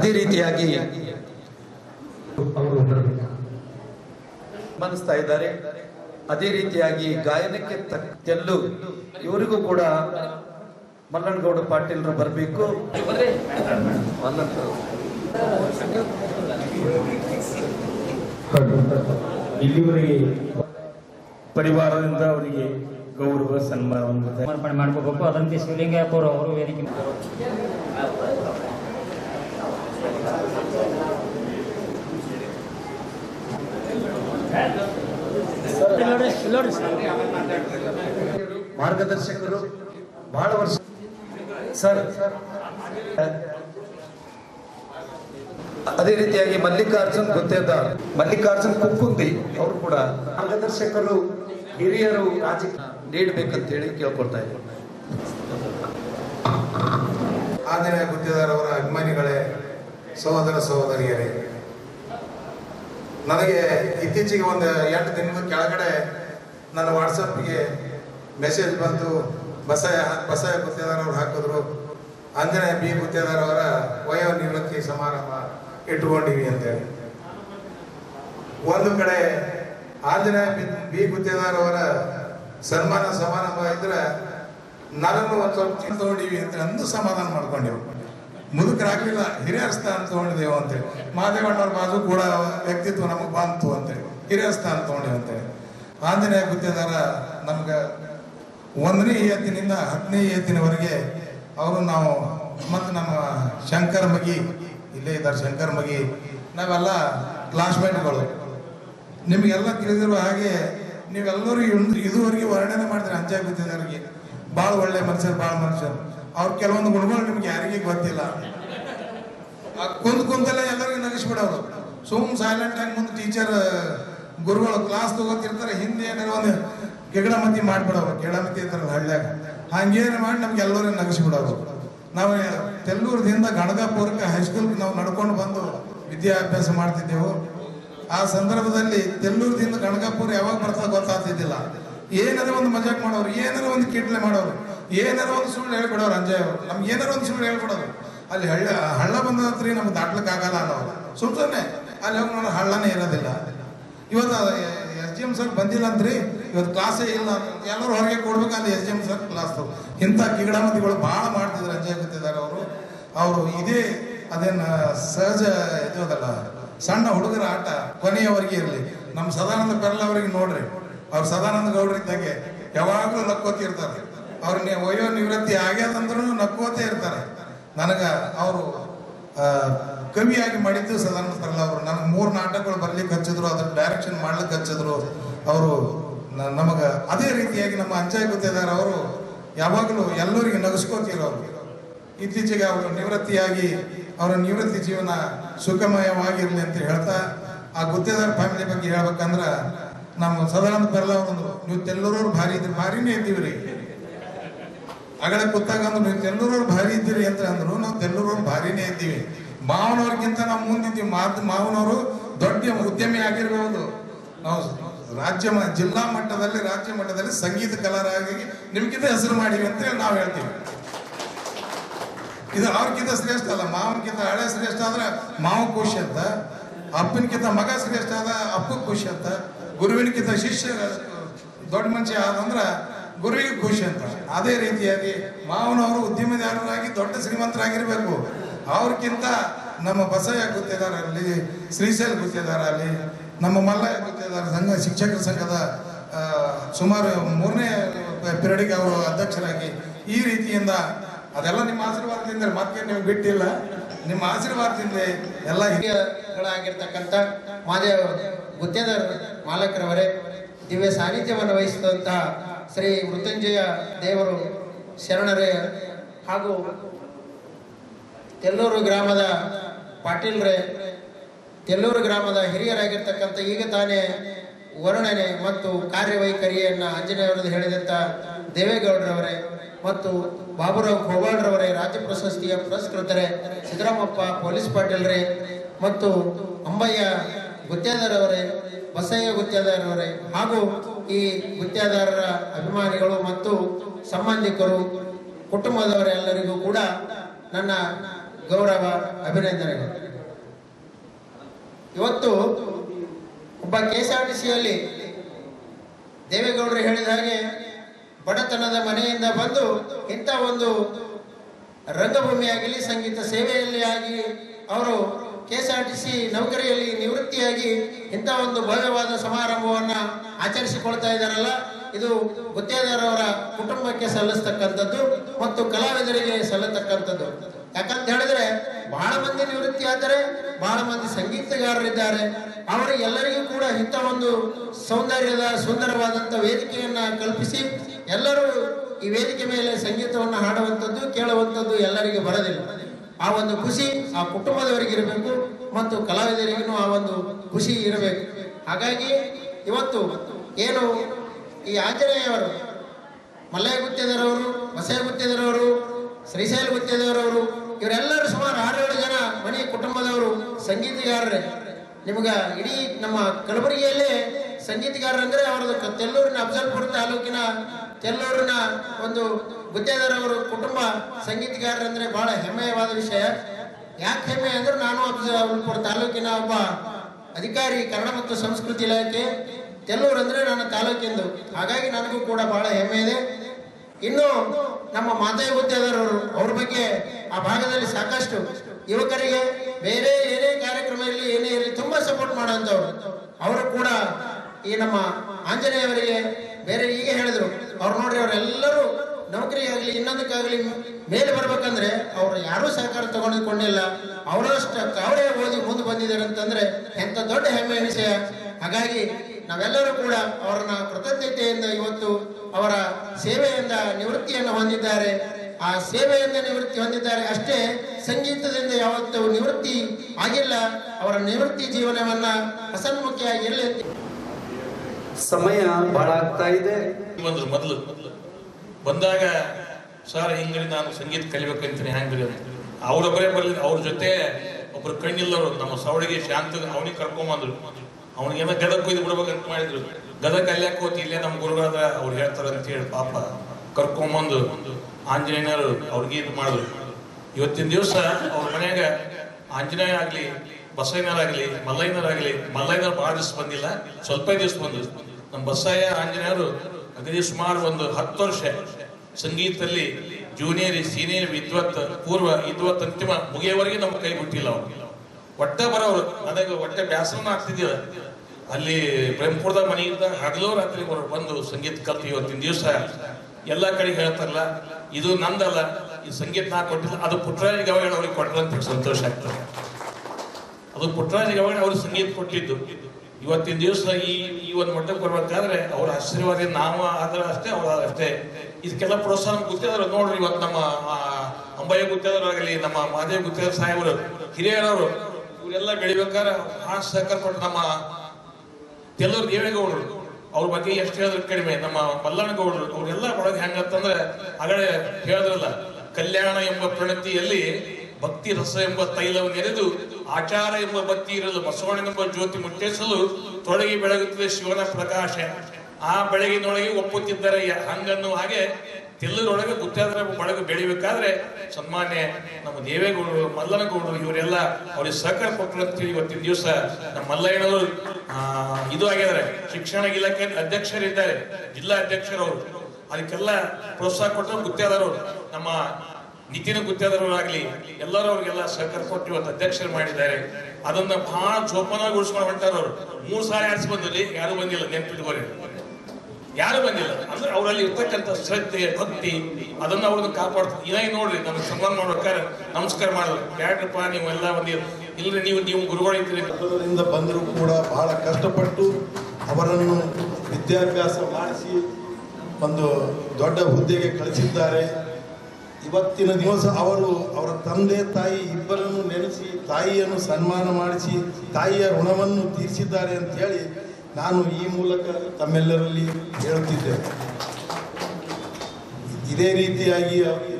ಅದೇ ರೀತಿಯಾಗಿ ಅವರು ಬರಬೇಕು ಮನಸ್ತಾ ಇದ್ದಾರೆ. ಅದೇ ರೀತಿಯಾಗಿ ಗಾಯನಕ್ಕೆ ತೆಲ್ಲು ಇವರಿಗೂ ಕೂಡ ಮಲ್ಲನಗೌಡ ಪಾಟೀಲ್ರು ಬರಬೇಕು. ಇಲ್ಲಿವರೆಗೆ ಪರಿವಾರದಿಂದ ಅವರಿಗೆ ಗೌರವ ಸನ್ಮಾನ ಸಮರ್ಪಣೆ ಮಾಡ್ಕೋಬೇಕು. ಅದಂತೆ ಶಿವಲಿಂಗಪ್ಪ ಅವರು ಅವರು ವೇದಿಕೆ ಮಾರ್ಗದರ್ಶಕರು ಬಹಳ ವರ್ಷ ಸರ್, ಅದೇ ರೀತಿಯಾಗಿ ಮಲ್ಲಿಕಾರ್ಜುನ್ ಗುತ್ತೇದಾರ್, ಮಲ್ಲಿಕಾರ್ಜುನ್ ಕುಕ್ಕುಂದಿ ಅವರು ಕೂಡ ಮಾರ್ಗದರ್ಶಕರು, ಹಿರಿಯರು ರಾಜಕೀಯ ನೀಡಬೇಕಂತ ಹೇಳಿ ಕೇಳ್ಕೊಳ್ತಾ ಇದ್ದಾರೆ. ಆಂಜನೇಯ ಅವರ ಅಭಿಮಾನಿಗಳೇ ಸಹೋದರ ಸಹೋದರಿಯರೇ, ನನಗೆ ಇತ್ತೀಚೆಗೆ ಒಂದು ಎಂಟು ದಿನದ ಕೆಳಗಡೆ ನನ್ನ ವಾಟ್ಸಪ್ಗೆ ಮೆಸೇಜ್ ಬಂತು. ಬಸಾಯ ಬಸಾಯ ಗುತ್ತೇದಾರವ್ರು ಹಾಕಿದ್ರು. ಆಂಜನೇಯ ಬಿ ಬುತ್ತಿದಾರವರ ವಯೋ ನಿವೃತ್ತಿ ಸಮಾರಂಭ ಇಟ್ಕೊಂಡಿವಿ ಅಂತೇಳಿ. ಒಂದು ಕಡೆ ಆಂಜನೇಯ ಬಿ ಬಿ ಗುತ್ತೇದಾರವರ ಸನ್ಮಾನ ಸಮಾರಂಭ ಇದ್ರೆ ನನ್ನನ್ನು ಒಂದು ಸ್ವಲ್ಪ ತಗೊಂಡಿವಿ ಅಂತ ಅಂದು ಸಮಾಧಾನ ಮಾಡ್ಕೊಂಡೆವು. ಮುದುಕರಾಗ್ಲಿಲ್ಲ, ಹಿರಿಯರ ಸ್ಥಾನ ತಗೊಂಡಿದ್ದೇವು ಅಂತೇಳಿ. ಮಾದೇವಣ್ಣವ್ರ ಬಾಜು ಕೂಡ ವ್ಯಕ್ತಿತ್ವ ನಮಗೆ ಬಂತು ಅಂತೇಳಿ. ಹಿರಿಯರ ಸ್ಥಾನ ತಗೊಂಡೇವು ಅಂತೇಳಿ. ಆಂಜನೇಯ ಗುತ್ತೇದಾರ ನಮ್ಗೆ ಒಂದನೇ ಏತಿನಿಂದ ಹತ್ತನೇ ಏತಿನವರೆಗೆ ಅವರು ನಾವು ಮತ್ತು ನಮ್ಮ ಶಂಕರ್ ಮಗಿ, ಇಲ್ಲೇ ಇದ್ದಾರೆ ಶಂಕರ್ ಮಗಿ, ನಾವೆಲ್ಲ ಕ್ಲಾಸ್ಮೇಟ್ಗಳು ನಿಮಗೆಲ್ಲ ತಿಳಿದಿರುವ ಹಾಗೆ ನೀವೆಲ್ಲರೂ ಇದುವರೆಗೆ ವರ್ಣನೆ ಮಾಡಿದ್ರೆ ಅಂಜಾಗ್ ಗುತ್ತಿದವರಿಗೆ ಭಾಳ ಒಳ್ಳೆ ಮನುಷ್ಯರು, ಭಾಳ ಮನುಷ್ಯರು. ಅವ್ರ ಕೆಲವೊಂದು ಗುಣಗಳು ನಿಮ್ಗೆ ಯಾರಿಗೆ ಗೊತ್ತಿಲ್ಲ. ಕುಂತಲ್ಲ ಕುಂತಲ್ಲೇ ಎಲ್ಲರಿಗೂ ನಗಿಸ್ಬಿಡೋರು. ಸುಮ್ ಸೈಲೆಂಟ್ ಆಗಿ ಮುಂದೆ ಟೀಚರ್ ಗುರುಗಳು ಕ್ಲಾಸ್ ತಗೋತಿರ್ತಾರೆ, ಹಿಂದೆ ಏನಾರ ಒಂದು ಗಿಗಡಮತಿ ಮಾಡ್ಬಿಡೋರು, ಗಿಡಮತಿ ಇರ್ತಾರಲ್ಲ ಹಳ್ಳ್ಯಾಗ. ಹಂಗೇನು ಮಾಡಿ ನಮ್ಗೆ ಎಲ್ಲರೂ ನಗಿಸ್ಬಿಡೋರು. ನಾವು ತೆಲ್ಲೂರದಿಂದ ಗಣಗಾಪುರಕ್ಕೆ ಹೈಸ್ಕೂಲ್ಗೆ ನಾವು ನಡ್ಕೊಂಡು ಬಂದು ವಿದ್ಯಾಭ್ಯಾಸ ಮಾಡ್ತಿದ್ದೆವು. ಆ ಸಂದರ್ಭದಲ್ಲಿ ತೆಲ್ಲೂರದಿಂದ ಗಣಗಾಪುರ ಯಾವಾಗ ಬರ್ತದೆ ಗೊತ್ತಾಗ್ತಿದ್ದಿಲ್ಲ. ಏನಾರ ಒಂದು ಮಜಾಕ್ ಮಾಡೋರು ಏನಾರ ಒಂದು ಕಿಟ್ಲೆ ಮಾಡೋರು. ಏನಾರ ಒಂದು ಸುಳ್ಳು ಹೇಳ್ಬಿಡೋರು ಅಂಜಯ್ ಅವರು. ನಮ್ಗೆ ಏನಾರು ಒಂದು ಸುಳ್ಳು ಹೇಳ್ಬಿಡೋದು ಅಲ್ಲಿ ಹಳ್ಳ ಹಳ್ಳ ಬಂದತ್ರಿ ನಮ್ಗೆ ದಾಟ್ಲಿಕ್ಕೆ ಆಗಲ್ಲ ಅನ್ನೋರು ಸುಮ್ಮನೆ ಅಲ್ಲಿ ಹೋಗಿ ನೋಡೋ ಹಳ್ಳನೇ ಇರೋದಿಲ್ಲ. ಇವತ್ತು ಎಸ್ ಜಿ ಎಂ ಸರ್ ಬಂದಿಲ್ಲ ಅಂತ್ರಿ ಇವತ್ತು ಕ್ಲಾಸೇ ಇಲ್ಲ ಎಲ್ಲರೂ ಹೊರಗೆ ಕೊಡ್ಬೇಕು ಅಲ್ಲಿ S G M sir class ಇಂಥ ಕಿಗಡಮತಿಗಳು ಭಾಳ ಮಾಡ್ತಿದ್ರು ಅಂಜಯ್ ಗೊತ್ತಿದ್ದಾರೆ ಅವರು. ಅವರು ಇದೇ, ಅದೇನು ಸಹಜ ಇದು ಸಣ್ಣ ಹುಡುಗರ ಆಟ ಕೊನೆಯವರೆಗೆ ಇರಲಿ. ನಮ್ಮ ಸದಾನಂದ ಪೆರಲ್ ಅವರಿಗೆ ನೋಡ್ರಿ. ಅವ್ರು ಸದಾನಂದ ಗೌಡ್ರ ಯಾವಾಗಲೂ ನಕ್ಕೋತಿರ್ತಾರೆ ಅವ್ರ ವಯೋ ನಿವೃತ್ತಿ ಆಗ್ಯಾದಂದ್ರೂ ನಕ್ಕೋತೇ ಇರ್ತಾರೆ. ನನಗೆ ಅವರು ಕವಿಯಾಗಿ ಮಾಡಿದ್ದು ಸದಾನಂದ ಪೆರ್ಲ ಅವರು. ನನಗೆ ಮೂರು ನಾಟಕಗಳು ಬರ್ಲಿಕ್ಕೆ ಹಚ್ಚಿದ್ರು, ಅದ್ರ ಡೈರೆಕ್ಷನ್ ಮಾಡ್ಲಿಕ್ಕೆ ಹಚ್ಚಿದ್ರು. ಅವರು ನಮಗೆ ಅದೇ ರೀತಿಯಾಗಿ ನಮ್ಮ ಅಂಜಾಯ್ ಗೊತ್ತಿದ್ದಾರೆ ಅವರು ಯಾವಾಗಲೂ ಎಲ್ಲರಿಗೆ ನಗಸ್ಕೋತಿರೋ ಇತ್ತೀಚೆಗೆ ಅವರು ನಿವೃತ್ತಿಯಾಗಿ ಅವರ ನಿವೃತ್ತಿ ಜೀವನ ಸುಖಮಯವಾಗಿರಲಿ ಅಂತ ಹೇಳ್ತಾ, ಆ ಗುತ್ತೇದಾರ ಫ್ಯಾಮಿಲಿ ಬಗ್ಗೆ ಹೇಳ್ಬೇಕಂದ್ರ ನಮ್ಮ ಸದಾನಂದ ಪೆರ್ಲ ಅವರು ನೀವು ತೆಲ್ಲೂರವ್ರು ಭಾರಿ ಇದ್ರೆ, ಭಾರಿನೇ ಇದ್ದೀವಿ ರೀ ಆಗಲೇ ಕೂತಾಗ ಅಂದ್ರು, ನೀವು ತೆಲ್ಲೂರವ್ರು ಭಾರಿ ಇದ್ದೀರಿ ಅಂತ ಅಂದ್ರು, ನಾವು ತೆಲ್ಲೂರವ್ರು ಭಾರಿನೇ ಇದ್ದೀವಿ. ಮಾವನವ್ರಿಗಿಂತ ನಾವು ಮುಂದಿದ್ದೀವಿ. ಮಾತು ಮಾವನವರು ದೊಡ್ಡ ಉದ್ಯಮಿ ಆಗಿರ್ಬೋದು. ನಾವು ರಾಜ್ಯ ಜಿಲ್ಲಾ ಮಟ್ಟದಲ್ಲಿ, ರಾಜ್ಯ ಮಟ್ಟದಲ್ಲಿ ಸಂಗೀತ ಕಲಾರಾಗಿ ನಿಮ್ಗಿಂತ ಹೆಸರು ಮಾಡಿವಿ ಅಂತ ನಾವು ಹೇಳ್ತೀವಿ. ಇದು ಅವ್ರಿಗಿಂತ ಶ್ರೇಷ್ಠ ಅಲ್ಲ ಮಾವನ್ಕಿಂತ ಹಳೆ ಶ್ರೇಷ್ಠ ಆದ್ರೆ ಮಾವ ಖುಷಿ ಅಂತ, ಅಪ್ಪನಿಗಿಂತ ಮಗ ಶ್ರೇಷ್ಠ ಆದ ಅಪ್ಪ ಖುಷಿ ಅಂತ ಗುರುವಿನಕ್ಕಿಂತ ಶಿಷ್ಯ, ದೊಡ್ಡ ಮನುಷ್ಯ ಆದಂದ್ರ ಗುರುವಿಗೆ ಖುಷಿ ಅಂತ. ಅದೇ ರೀತಿಯಾಗಿ ಮಾವನವರು ಉದ್ಯಮದಾರರಾಗಿ ದೊಡ್ಡ ಶ್ರೀಮಂತರಾಗಿರ್ಬೇಕು. ಅವ್ರಿಗಿಂತ ನಮ್ಮ ಬಸಯ್ಯ ಗುತ್ತೇದಾರಲ್ಲಿ ಶ್ರೀಶೈಲ್ ಗುತ್ತೇದಾರ ಅಲ್ಲಿ ನಮ್ಮ ಮಲ್ಲಯ್ಯ ಗುತ್ತೇದಾರ ಸಂಘ, ಶಿಕ್ಷಕರ ಸಂಘದ ಸುಮಾರು ಮೂರನೇ ಪಿರಡಿಗೆ ಅವರು ಅಧ್ಯಕ್ಷರಾಗಿ ಈ ರೀತಿಯಿಂದ ಅದೆಲ್ಲ ನಿಮ್ಮ ಆಶೀರ್ವಾದದಿಂದ ಮತ್ತೆ ನೀವು ಬಿಟ್ಟಿಲ್ಲ. ನಿಮ್ಮ ಆಶೀರ್ವಾದದಿಂದ ಎಲ್ಲ ಹಿರಿಯಗಳಾಗಿರ್ತಕ್ಕಂಥ ಮಾದೇವ ಗುತ್ತೇದಾರ ಮಾಲಕರವರೇ, ದಿವ್ಯ ಸಾನ್ನಿಧ್ಯವನ್ನು ವಹಿಸಿದಂತಹ ಶ್ರೀ ಮೃತ್ಯುಂಜಯ ದೇವರು ಶರಣರೇ ಹಾಗೂ ತೆಲ್ಲೂರು ಗ್ರಾಮದ ಪಾಟೀಲ್ರೇ, ತೆಲ್ಲೂರು ಗ್ರಾಮದ ಹಿರಿಯರಾಗಿರ್ತಕ್ಕಂಥ ಈಗ ತಾನೇ ವರ್ಣನೆ ಮತ್ತು ಕಾರ್ಯವೈಖರಿಯನ್ನು ಆಂಜನೇಯವರದ್ದು ಹೇಳಿದಂಥ ದೇವೇಗೌಡರವರೇ ಮತ್ತು ಬಾಬುರಾವ್ ಖೋಬಾಳ್ರವರೇ ರಾಜ್ಯ ಪ್ರಶಸ್ತಿಯ ಪುರಸ್ಕೃತರೇ, ಸಿದ್ದರಾಮಪ್ಪ ಪೊಲೀಸ್ ಪಾಟೀಲ್ರೇ ಮತ್ತು ಅಂಬಯ್ಯ ಗುತ್ತೇದಾರವರೇ ಬಸಯ್ಯ ಗುತ್ತೇದಾರವರೇ ಹಾಗೂ ಈ ಗುತ್ತಿಗೆದಾರರ ಅಭಿಮಾನಿಗಳು ಮತ್ತು ಸಂಬಂಧಿಕರು, ಕುಟುಂಬದವರೆಲ್ಲರಿಗೂ ಕೂಡ ನನ್ನ ಗೌರವ, ಅಭಿನಂದನೆಗಳು. ಇವತ್ತು ಒಬ್ಬ ಕೆ ಎಸ್ ಆರ್ ಟಿ ದೇವೇಗೌಡರು ಹೇಳಿದ ಹಾಗೆ ಬಡತನದ ಮನೆಯಿಂದ ಬಂದು ಇಂಥ ಒಂದು ರಂಗಭೂಮಿಯಾಗಲಿ, ಸಂಗೀತ ಸೇವೆಯಲ್ಲಿ ಆಗಿ ಅವರು K S R T C ನೌಕರಿಯಲ್ಲಿ ನಿವೃತ್ತಿಯಾಗಿ ಇಂಥ ಒಂದು ಭವ್ಯವಾದ ಸಮಾರಂಭವನ್ನು ಆಚರಿಸಿಕೊಳ್ತಾ ಇದ್ದಾರಲ್ಲ, ಇದು ಗುತ್ತೇದಾರವರ ಕುಟುಂಬಕ್ಕೆ ಸಲ್ಲಿಸ್ತಕ್ಕಂಥದ್ದು ಮತ್ತು ಕಲಾವಿದರಿಗೆ ಸಲ್ಲತಕ್ಕಂಥದ್ದು. ಯಾಕಂತ ಹೇಳಿದ್ರೆ, ಬಹಳ ಮಂದಿ ನಿವೃತ್ತಿ ಆದರೆ ಬಹಳ ಮಂದಿ ಸಂಗೀತಗಾರರಿದ್ದಾರೆ. ಅವರಿಗೆಲ್ಲರಿಗೂ ಕೂಡ ಇಂಥ ಒಂದು ಸೌಂದರ್ಯದ ಸುಂದರವಾದಂಥ ವೇದಿಕೆಯನ್ನು ಕಲ್ಪಿಸಿ, ಎಲ್ಲರೂ ಈ ವೇದಿಕೆ ಮೇಲೆ ಸಂಗೀತವನ್ನು ಹಾಡುವಂಥದ್ದು, ಕೇಳುವಂಥದ್ದು ಎಲ್ಲರಿಗೂ ಬರೋದಿಲ್ಲ. ಆ ಒಂದು ಖುಷಿ ಆ ಕುಟುಂಬದವರಿಗೆ ಇರಬೇಕು ಮತ್ತು ಕಲಾವಿದರಿಗೂ ಆ ಒಂದು ಖುಷಿ ಇರಬೇಕು. ಹಾಗಾಗಿ ಇವತ್ತು ಏನು ಈ ಆಂಜನೇಯವರು ಮಲ್ಲಯ್ಯ ಗುತ್ತೇದರವರು ಬಸಯ್ಯ ಗುತ್ತೇದರವರು ಶ್ರೀಶೈಲ ಗುತ್ತೇದರವರು ಇವರೆಲ್ಲರೂ ಸುಮಾರು ಆರೇಳು ಜನ ಮನೆ ಕುಟುಂಬದವರು ಸಂಗೀತಗಾರರೇ. ನಿಮ್ಗೆ ಇಡೀ ನಮ್ಮ ಕಲಬುರಗಿಯಲ್ಲೇ ಸಂಗೀತಗಾರರಂದ್ರೆ ಅವರದ್ದು ತೆಲ್ಲೂರಿನ ಅಫಜಲ್ಪುರ ತಾಲೂಕಿನ ತೆಲ್ಲೂರಿನ ಒಂದು ಗುತ್ತೇದಾರವರು ಕುಟುಂಬ ಸಂಗೀತಗಾರರಂದ್ರೆ ಬಹಳ ಹೆಮ್ಮೆಯವಾದ ವಿಷಯ. ಯಾಕೆ ಹೆಮ್ಮೆ ಅಂದ್ರೆ ನಾನು ಅಫಜಲ್ಪುರ ತಾಲೂಕಿನ ಒಬ್ಬ ಅಧಿಕಾರಿ, ಕನ್ನಡ ಮತ್ತು ಸಂಸ್ಕೃತಿ ಇಲಾಖೆ, ತೆಲ್ಲೂರು ಅಂದ್ರೆ ನನ್ನ ತಾಲೂಕಿಂದು. ಹಾಗಾಗಿ ನನಗೂ ಕೂಡ ಬಹಳ ಹೆಮ್ಮೆ ಇದೆ. ಇನ್ನು ನಮ್ಮ ಮಾತಾಯಿ ಗುತ್ತೇದಾರರು ಅವ್ರ ಬಗ್ಗೆ ಆ ಭಾಗದಲ್ಲಿ ಸಾಕಷ್ಟು ಯುವಕರಿಗೆ ಬೇರೆ ಏನೇ ಕಾರ್ಯಕ್ರಮ ಇರಲಿ, ಏನೇ ಇರಲಿ ತುಂಬಾ ಸಪೋರ್ಟ್ ಮಾಡೋಂಥವ್ರು ಅವರು ಕೂಡ ಈ ನಮ್ಮ ಆಂಜನೇಯವರಿಗೆ ಬೇರೆ ಈಗ ಹೇಳಿದ್ರು. ಅವ್ರು ನೋಡ್ರಿ, ಅವರೆಲ್ಲರೂ ನೌಕರಿಯಾಗಲಿ ಇನ್ನೊಂದಕ್ಕಾಗಲಿ ಮೇಲೆ ಬರ್ಬೇಕಂದ್ರೆ ಅವ್ರು ಯಾರೂ ಸಹಕಾರ ತಗೊಂಡುಕೊಂಡಿಲ್ಲ ಅವರಷ್ಟ ಅವರೇ ಓದಿ ಮುಂದೆ ಬಂದಿದ್ದಾರೆ ಅಂತಂದ್ರೆ ಎಂತ ದೊಡ್ಡ ಹೆಮ್ಮೆ ವಿಷಯ ಹಾಗಾಗಿ ನಾವೆಲ್ಲರೂ ಕೂಡ ಅವರನ್ನ ಕೃತಜ್ಞತೆಯಿಂದ ಇವತ್ತು ಅವರ ಸೇವೆಯಿಂದ ನಿವೃತ್ತಿಯನ್ನು ಹೊಂದಿದ್ದಾರೆ. ಆ ಸೇವೆಯಿಂದ ನಿವೃತ್ತಿ ಹೊಂದಿದ್ದಾರೆ ಅಷ್ಟೇ ಸಂಗೀತದಿಂದ ಯಾವತ್ತೂ ನಿವೃತ್ತಿ ಆಗಿಲ್ಲ. ಅವರ ನಿವೃತ್ತಿ ಜೀವನವನ್ನ ಹಸನ್ಮುಖಿಯಾಗಿರಲಿ ಸಮಯ ಬಹಳ ಆಗ್ತಾ ಇದೆ. ಬಂದ್ರು ಮೊದಲು ಬಂದಾಗ, ಸರ್ ಹಿಂಗ್ರಿ ನಾನು ಸಂಗೀತ ಕಲಿಬೇಕಂತೀನಿ ಹೆಂಗ್ರಿ ಅವ್ರೊಬ್ಬರೇ ಬರ್ಲಿ, ಅವ್ರ ಜೊತೆ ಒಬ್ರು ಕಣ್ಣಿಲ್ಲವರು ನಮ್ಮ ಸವಳಿಗೆ ಶಾಂತ ಅವನಿಗೆ ಕರ್ಕೊಂಬಂದ್ರು. ಅವನಿಗೆಲ್ಲ ಗದಗ ಕೊಯ್ದು ಬಿಡ್ಬೇಕಂತ ಮಾಡಿದ್ರು. ಗದಗ್ ಅಲ್ಯಾಕ ಹೋತಿ? ಇಲ್ಲೇ ನಮ್ಮ ಗುರುಗಳಾದ ಅವ್ರು ಹೇಳ್ತಾರ ಅಂತ ಹೇಳಿ ಪಾಪ ಕರ್ಕೊಂಬಂದು ಆಂಜನೇಯನರು ಅವ್ರಿಗೆ ಇದು ಮಾಡಿದ್ರು. ಇವತ್ತಿನ ದಿವಸ ಅವ್ರ ಮನೆಯಾಗ ಆಂಜನೇಯ ಆಗ್ಲಿ ಬಸಯ್ಯನರಾಗ್ಲಿ ಮಲ್ಲಯ್ಯನವರಾಗಲಿ, ಮಲ್ಲಯ್ಯನವರು ಬಹಳ ದಿವಸ ಬಂದಿಲ್ಲ, ಸ್ವಲ್ಪ ದಿವಸ ಬಂದ್ರು ನಮ್ಮ ಬಸಯ್ಯ ಆಂಜನೇಯರು ಅಗದಿ ಸುಮಾರು ಒಂದು ಹತ್ತು ವರ್ಷ ಸಂಗೀತದಲ್ಲಿ ಜೂನಿಯರ್ ಸೀನಿಯರ್ ವಿದ್ವತ್, ಪೂರ್ವ ವಿದ್ವತ್ ಅಂತಿಮ ಮುಗಿಯವರೆಗೆ ನಮ್ಮ ಕೈ ಬಿಟ್ಟಿಲ್ಲ ಅವರು. ಒಟ್ಟೆ ಬರೋರು ನನಗೆ ಒಟ್ಟೆ ಬ್ಯಾಸನ ಆಗ್ತಿದ್ದೀವಿ ಅಲ್ಲಿ ಬ್ರಹ್ಮಪುರದ ಮನೆಯಿಂದ ಹಗಲು ರಾತ್ರಿ ಬರೋರು ಬಂದು ಸಂಗೀತ ಕಲ್ತು ಇವತ್ತಿನ ದಿವಸ. ಎಲ್ಲ ಕಡೆ ಹೇಳ್ತಾರಲ್ಲ, ಇದು ನಂದಲ್ಲ, ಈ ಸಂಗೀತ ನಾ ಕೊಟ್ಟಿಲ್ಲ, ಅದು ಪುಟ್ಟರಾಜ ಗವಾಯಿ ಅವ್ರಿಗೆ ಕೊಟ್ಟರಂತ ಸಂತೋಷ ಆಗ್ತದೆ. ಅದು ಪುಟ್ಟರಾಜ ಗವಾಣಿ ಅವರು ಸಂಗೀತ ಕೊಟ್ಟಿದ್ದು. ಇವತ್ತಿನ ದಿವಸ ಈ ಈ ಒಂದು ಮಟ್ಟಕ್ಕೆ ಬರ್ಬೇಕಾದ್ರೆ ಅವರ ಆಶೀರ್ವಾದ ನಾವು ಆದ್ರೆ ಅಷ್ಟೇ, ಅವ್ರ ಅಷ್ಟೇ. ಇದಕ್ಕೆಲ್ಲ ಪ್ರೋತ್ಸಾಹ ಗೊತ್ತಿದ್ರು ನೋಡ್ರಿ ಇವತ್ತು ನಮ್ಮ ಅಂಬಯ್ಯ ಗುತ್ತೇದಾರಾಗಲಿ ನಮ್ಮ ಮಾದೇವ್ ಗುತ್ತೇದಾರ ಸಾಹೇಬರು, ಹಿರಿಯರವರು, ಇವರೆಲ್ಲ ಬೆಳಿಬೇಕಾದ್ರೆ ಆ ಸಹಕಾರ ಕೊಟ್ಟು ನಮ್ಮ ತೆಲ್ಲೂರು ದೇವೇಗೌಡರು, ಅವ್ರ ಬಗ್ಗೆ ಎಷ್ಟು ಹೇಳಿದ್ರು ಕಡಿಮೆ, ನಮ್ಮ ಮಲ್ಲಣ್ಣಗೌಡರು ಅವರೆಲ್ಲ ಒಳಗೆ ಹೆಂಗಂತಂದ್ರೆ ಆಗಲೇ ಹೇಳಿದ್ರಲ್ಲ, ಕಲ್ಯಾಣ ಎಂಬ ಪ್ರಣತಿಯಲ್ಲಿ ಭಕ್ತಿ ರಸ ಎಂಬ ತೈಲವನ್ನು ಎರೆದು ಆಚಾರ ಎಂಬ ಬತ್ತಿ ಇರಲು ಬಸವಣ್ಣನೆಂಬ ಜ್ಯೋತಿ ಮುಟ್ಟಿಸಲು ತೊಡಗಿ ಬೆಳಗುತ್ತದೆ ಶಿವನ ಪ್ರಕಾಶ. ಆ ಬೆಳಗಿನೊಳಗೆ ಒಪ್ಪುತ್ತಿದ್ದಾರೆ ಹಂಗನ್ನು ಹಾಗೆ ತೆಲ್ಲರೊಳಗೆ ಗುತ್ತಾದ್ರ ಬಳಗು ಬೆಳಿಬೇಕಾದ್ರೆ ಸನ್ಮಾನ್ಯ ನಮ್ಮ ದೇವೇಗೌಡರು, ಮಲ್ಲನಗೌಡರು ಇವರೆಲ್ಲ ಅವ್ರಿಗೆ ಸಹಕಾರ ಕೊಟ್ಟರು ಇವತ್ತಿನ ದಿವಸ ನಮ್ಮ ಮಲ್ಲಯ್ಯನವರು ಇದು ಆಗಿದ್ದಾರೆ. ಶಿಕ್ಷಣ ಇಲಾಖೆ ಅಧ್ಯಕ್ಷರಿದ್ದಾರೆ. ಜಿಲ್ಲಾ ಅಧ್ಯಕ್ಷರವರು. ಅದಕ್ಕೆಲ್ಲ ಪ್ರೋತ್ಸಾಹ ಕೊಟ್ಟರು ಗುತ್ತಾದರು ನಮ್ಮ ನಿತಿನ ಆಗಲಿ ಎಲ್ಲರೂ ಅವ್ರಿಗೆಲ್ಲ ಸಹಕಾರ ಕೊಟ್ಟು ಇವತ್ತು ಅಧ್ಯಕ್ಷರು ಮಾಡಿದ್ದಾರೆ. ಅದನ್ನ ಬಹಳ ಜೋಪಾನಾಗಿ ಉಳಿಸ್ಕೊಂಡು ಹೊಂಟಾರ ಅವರು. ಮೂರು ಸಾರಿ ಆರಿಸಿ ಬಂದಲ್ಲಿ ಯಾರು ಬಂದಿಲ್ಲ ನೆನ್ಪಿಟ್ಕೋರಿ ಯಾರು ಬಂದಿಲ್ಲ. ಅಂದ್ರೆ ಅವರಲ್ಲಿ ಇರ್ತಕ್ಕಂಥ ಶ್ರದ್ಧೆ, ಭಕ್ತಿ, ಅದನ್ನ ಅವ್ರನ್ನ ಕಾಪಾಡ್ತಾರೆ ಇನ್ನಾಗಿ ನೋಡ್ರಿ ನಮ್ಗೆ ಸನ್ಮಾನ ಮಾಡ್ಬೇಕಾದ್ರೆ ನಮಸ್ಕಾರ ಮಾಡಲ್ಲ. ಬ್ಯಾಡ್ರಪ್ಪ, ನೀವೆಲ್ಲ ಬಂದಿರ ಇಲ್ರಿ, ನೀವು ನೀವು ಗುರುಗಳಿದ್ದೀರಿ ಬಂದರೂ ಕೂಡ ಬಹಳ ಕಷ್ಟಪಟ್ಟು ಅವರನ್ನು ವಿದ್ಯಾಭ್ಯಾಸ ಮಾಡಿಸಿ ಒಂದು ದೊಡ್ಡ ಹುದ್ದೆಗೆ ಕಳಿಸಿದ್ದಾರೆ. ಇವತ್ತಿನ ದಿವಸ ಅವರು ಅವರ ತಂದೆ, ತಾಯಿ ಇಬ್ಬರನ್ನು ನೆನೆಸಿ, ತಾಯಿಯನ್ನು ಸನ್ಮಾನ ಮಾಡಿಸಿ, ತಾಯಿಯ ಋಣವನ್ನು ತೀರಿಸಿದ್ದಾರೆ ಅಂತ ಹೇಳಿ ನಾನು ಈ ಮೂಲಕ ತಮ್ಮೆಲ್ಲರಲ್ಲಿ ಹೇಳುತ್ತಿದ್ದೇನೆ ಇದೇ ರೀತಿಯಾಗಿ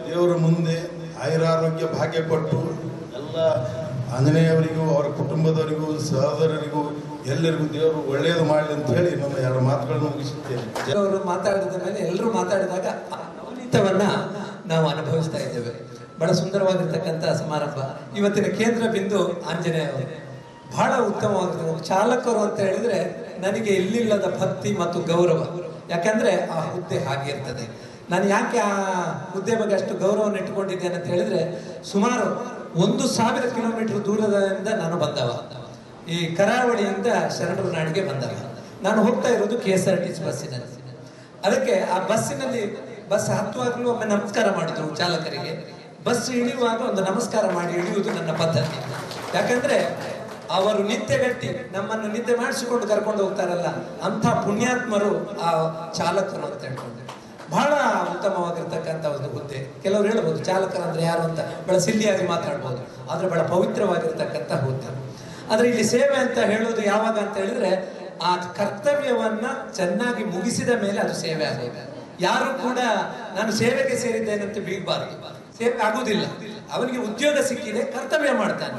ದೇವರ ಮುಂದೆ ಆಯುರಾರೋಗ್ಯ ಭಾಗ್ಯ ಕೊಟ್ಟು ಎಲ್ಲ ಆಂಜನೇಯವರಿಗೂ ಅವರ ಕುಟುಂಬದವರಿಗೂ, ಸಹೋದರರಿಗೂ, ಎಲ್ಲರಿಗೂ ದೇವರು ಒಳ್ಳೆಯದು ಮಾಡಲಿ ಅಂತ ಹೇಳಿ ನಮ್ಮ ಎರಡು ಮಾತುಗಳನ್ನು ಮುಗಿಸುತ್ತೇನೆ. ಮಾತಾಡಿದ ಮೇಲೆ ಎಲ್ಲರೂ ಮಾತಾಡಿದಾಗ ಆ ನವನೀತವನ್ನ ನಾವು ಅನುಭವಿಸ್ತಾ ಇದ್ದೇವೆ. ಬಹಳ ಸುಂದರವಾಗಿರ್ತಕ್ಕಂಥ ಸಮಾರಂಭ. ಇವತ್ತಿನ ಕೇಂದ್ರ ಬಿಂದು ಆಂಜನೇಯ ಅವರು. ಬಹಳ ಉತ್ತಮವಾಗಿರ್ತದೆ ಚಾಲಕರು ಅಂತ ಹೇಳಿದ್ರೆ ನನಗೆ ಇಲ್ಲಿಲ್ಲದ ಭಕ್ತಿ ಮತ್ತು ಗೌರವ. ಯಾಕಂದ್ರೆ ಆ ಹುದ್ದೆ ಹಾಗೆ ಇರ್ತದೆ. ನಾನು ಯಾಕೆ ಆ ಹುದ್ದೆ ಬಗ್ಗೆ ಅಷ್ಟು ಗೌರವವನ್ನು ಇಟ್ಟುಕೊಂಡಿದ್ದೇನೆ ಅಂತ ಹೇಳಿದ್ರೆ, ಸುಮಾರು ಒಂದು ಸಾವಿರ ಕಿಲೋಮೀಟರ್ ದೂರದಿಂದ ನಾನು ಬಂದವ. ಈ ಕರಾವಳಿಯಿಂದ ಶರಣರ ನಾಡಿಗೆ ಬಂದವ. ನಾನು ಹೋಗ್ತಾ ಇರೋದು K S R T C ಬಸ್ಸಿನಲ್ಲಿ. ಅದಕ್ಕೆ ಆ ಬಸ್ಸಿನಲ್ಲಿ ಬಸ್ ಹತ್ತುವಾಗಲೂ ಒಮ್ಮೆ ನಮಸ್ಕಾರ ಮಾಡಿದ್ರು ಚಾಲಕರಿಗೆ. ಬಸ್ ಇಳಿಯುವಾಗ ಒಂದು ನಮಸ್ಕಾರ ಮಾಡಿ ಇಳಿಯುವುದು ನನ್ನ ಪದ್ಧತಿ. ಯಾಕಂದ್ರೆ ಅವರು ನಿತ್ಯಗಟ್ಟಿ ನಮ್ಮನ್ನು ನಿದ್ದೆ ಮಾಡಿಸಿಕೊಂಡು ಕರ್ಕೊಂಡು ಹೋಗ್ತಾರಲ್ಲ, ಅಂಥ ಪುಣ್ಯಾತ್ಮರು ಆ ಚಾಲಕರು ಅಂತ ಹೇಳ್ಕೊಂಡು ಬಹಳ ಉತ್ತಮವಾಗಿರ್ತಕ್ಕಂಥ ಒಂದು ಹುದ್ದೆ. ಕೆಲವರು ಹೇಳ್ಬೋದು, ಚಾಲಕರಂದ್ರೆ ಯಾರು ಅಂತ. ಬಹಳ ಸಿಲ್ಲಿಯಾಗಿ ಮಾತಾಡ್ಬೋದು. ಆದರೆ ಬಹಳ ಪವಿತ್ರವಾಗಿರ್ತಕ್ಕಂಥ ಹುದ್ದೆ. ಆದರೆ ಇಲ್ಲಿ ಸೇವೆ ಅಂತ ಹೇಳೋದು ಯಾವಾಗ ಅಂತ ಹೇಳಿದ್ರೆ, ಆ ಕರ್ತವ್ಯವನ್ನ ಚೆನ್ನಾಗಿ ಮುಗಿಸಿದ ಮೇಲೆ ಅದು ಸೇವೆ ಆಗೋದು. ಯಾರು ಕೂಡ ನಾನು ಸೇವೆಗೆ ಸೇರಿದ್ದೇನೆ ಅಂತ ಬೀಗಬಾರದು ಸೇವೆ ಆಗುವುದಿಲ್ಲ. ಅವನಿಗೆ ಉದ್ಯೋಗ ಸಿಕ್ಕಿದೆ, ಕರ್ತವ್ಯ ಮಾಡ್ತಾನೆ.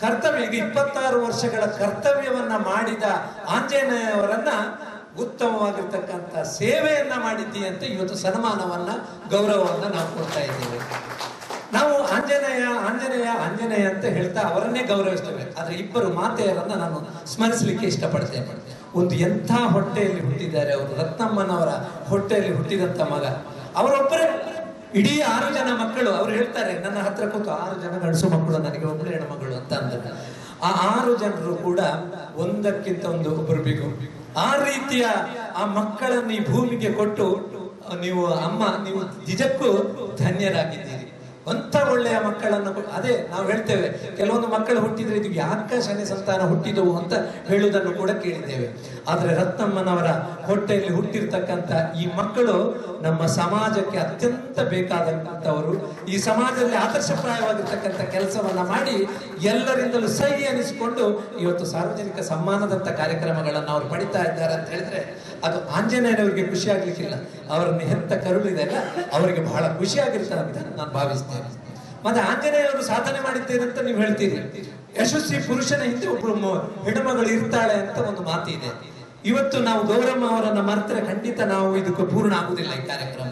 ಕರ್ತವ್ಯ, ಈಗ ಇಪ್ಪತ್ತಾರು ವರ್ಷಗಳ ಕರ್ತವ್ಯವನ್ನ ಮಾಡಿದ ಆಂಜನೇಯವರನ್ನ ಉತ್ತಮವಾಗಿರ್ತಕ್ಕಂಥ ಸೇವೆಯನ್ನ ಮಾಡಿದ್ದೀಯ ಅಂತ ಇವತ್ತು ಸನ್ಮಾನವನ್ನ, ಗೌರವವನ್ನ ನಾವು ಕೊಡ್ತಾ ಇದ್ದೇವೆ. ನಾವು ಆಂಜನೇಯ ಆಂಜನೇಯ ಆಂಜನೇಯ ಅಂತ ಹೇಳ್ತಾ ಅವರನ್ನೇ ಗೌರವಿಸ್ತೇವೆ ಆದರೆ ಇಬ್ಬರು ಮಾತೆಯರನ್ನ ನಾನು ಸ್ಮರಿಸಲಿಕ್ಕೆ ಇಷ್ಟಪಡ್ತೇನೆ. ಒಂದು ಎಂಥ ಹೊಟ್ಟೆಯಲ್ಲಿ ಹುಟ್ಟಿದ್ದಾರೆ ಅವರು. ರತ್ನಮ್ಮನವರ ಹೊಟ್ಟೆಯಲ್ಲಿ ಹುಟ್ಟಿದಂತ ಮಗ. ಅವರೊಬ್ಬರೇ ಇಡೀ ಆರು ಜನ ಮಕ್ಕಳು. ಅವ್ರು ಹೇಳ್ತಾರೆ, ನನ್ನ ಹತ್ರ ಕೂತು ಆರು ಜನ ಗಂಡಸು ಮಕ್ಕಳು, ನನಗೆ ಒಬ್ಬಳು ಹೆಣ್ಮಗಳು ಅಂತ ಅಂದ್ರೆ. ಆ ಆರು ಜನರು ಕೂಡ ಒಂದಕ್ಕಿಂತ ಒಂದು ಒಬ್ಬರು ಬಿಗು ಆ ರೀತಿಯ ಆ ಮಕ್ಕಳನ್ನು ಈ ಭೂಮಿಗೆ ಕೊಟ್ಟು, ನೀವು ಅಮ್ಮ, ನೀವು ನಿಜಕ್ಕೂ ಧನ್ಯರಾಗಿದ್ದೀರಿ. ಅಂತ ಒಳ್ಳೆಯ ಮಕ್ಕಳನ್ನು ಅದೇ ನಾವು ಹೇಳ್ತೇವೆ, ಕೆಲವೊಂದು ಮಕ್ಕಳು ಹುಟ್ಟಿದ್ರೆ ಇದು ಯಾಕೆ ಶನಿ ಸಂತಾನ ಹುಟ್ಟಿದವು ಅಂತ ಹೇಳುವುದನ್ನು ಕೂಡ ಕೇಳಿದ್ದೇವೆ. ಆದ್ರೆ ರತ್ನಮ್ಮನವರ ಹೊಟ್ಟೆಯಲ್ಲಿ ಹುಟ್ಟಿರ್ತಕ್ಕಂಥ ಈ ಮಕ್ಕಳು ನಮ್ಮ ಸಮಾಜಕ್ಕೆ ಅತ್ಯಂತ ಬೇಕಾದಂತವರು ಈ ಸಮಾಜದಲ್ಲಿ ಆದರ್ಶಪ್ರಾಯವಾಗಿರ್ತಕ್ಕಂಥ ಕೆಲಸವನ್ನ ಮಾಡಿ ಎಲ್ಲರಿಂದಲೂ ಸಹಿ ಅನಿಸಿಕೊಂಡು ಇವತ್ತು ಸಾರ್ವಜನಿಕ ಸಮ್ಮಾನದಂತ ಕಾರ್ಯಕ್ರಮಗಳನ್ನು ಅವರು ಪಡಿತಾ ಇದ್ದಾರೆ ಅಂತ ಹೇಳಿದ್ರೆ ಅದು ಆಂಜನೇಯನವರಿಗೆ ಖುಷಿ ಆಗ್ಲಿಕ್ಕಿಲ್ಲ. ಅವರನ್ನು ಹೆತ್ತ ಕರುಳಿದೆ ಅವರಿಗೆ ಬಹಳ ಖುಷಿ ಆಗಿರ್ತಾರೆ ಅಂತ ನಾನು ಭಾವಿಸ್ತೇನೆ. ಮತ್ತೆ ಆಂಜನೇಯವರು ಸಾಧನೆ ಮಾಡಿದ್ದೇನೆ ಅಂತ ನೀವು ಹೇಳ್ತೀರಿ. ಯಶಸ್ವಿ ಪುರುಷನ ಹಿಂದೆ ಒಬ್ಬಳು ಹೆಣ್ಣುಮಗಳು ಇರ್ತಾಳೆ ಅಂತ ಒಂದು ಮಾತಿದೆ. ಇವತ್ತು ನಾವು ಗೌರಮ್ಮ ಅವರನ್ನ ಮರೆತರೆ ಖಂಡಿತ ನಾವು ಇದಕ್ಕೆ ಪೂರ್ಣ ಆಗುದಿಲ್ಲ ಈ ಕಾರ್ಯಕ್ರಮ.